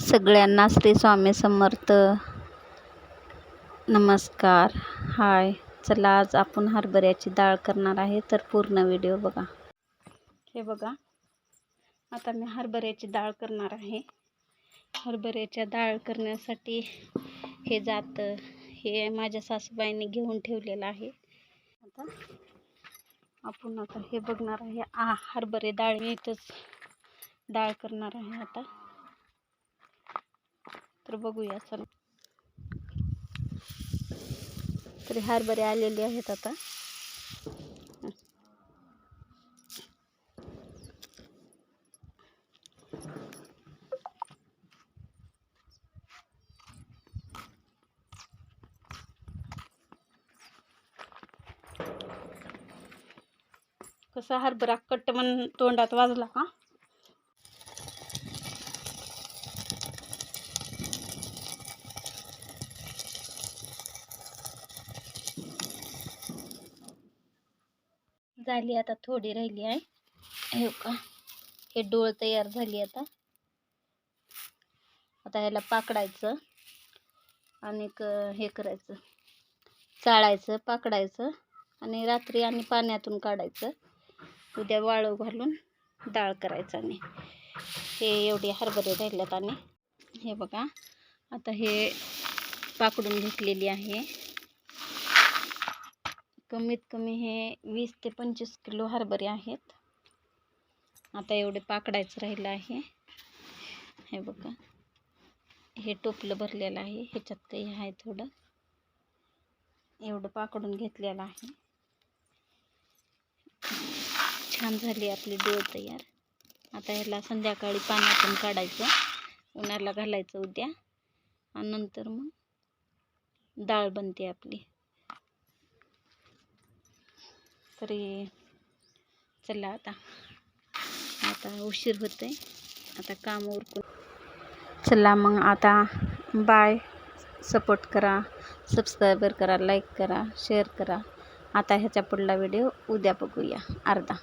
सगळ्यांना श्री स्वामी समर्थ. नमस्कार. हाय. चला आज आपण हरभऱ्याची डाळ करणार आहे तर पूर्ण व्हिडिओ बघा. हे बघा. आता मी हरभऱ्याची डाळ करणार आहे. हरभऱ्याच्या डाळ करण्यासाठी हे जातं हे माझ्या सासूबाईने घेऊन ठेवलेलं आहे. आता आपण आता हे बघणार आहे. आ हरभरे डाळ. इथंच डाळ करणार आहे आता. तर बघूया चल. तरी हरभरे आलेले आहेत आता. कसा हरभरा कट्ट म्हणून तोंडात वाजला का झाली आता थोडी राहिली आहे. हे का हे डोळ तयार झाली आता. आता ह्याला पाकडायचं आणि हे करायचं चाळायचं पाकडायचं आणि रात्री आणि पाण्यातून काढायचं. उद्या वाळू घालून डाळ करायचं आणि हे एवढे हरभरे राहिल्यात आणि. हे बघा आता हे पाकडून घेतलेली आहे. कमीत कमी हे वीस ते पंचवीस किलो हरभरे आहेत. आता एवढे पाकडायचं राहिलं आहे. हे बघा. हे टोपलं भरलेलं आहे. ह्याच्यात काही आहे थोडं. एवढं पाकडून घेतलेलं आहे. छान झाली आपली डोळ तयार. आता ह्याला संध्याकाळी पाण्यातून काढायचं. उन्हाला घालायचं उद्या. आणि नंतर मग डाळ बनते आपली. तरी चला आता. आता उशीर होते आता काम उरकून. चला मग आता बाय सपोर्ट करा सबस्क्रायबर करा लाईक करा शेअर करा. आता ह्याच्या पुढला व्हिडिओ उद्या बघूया. अर्धा.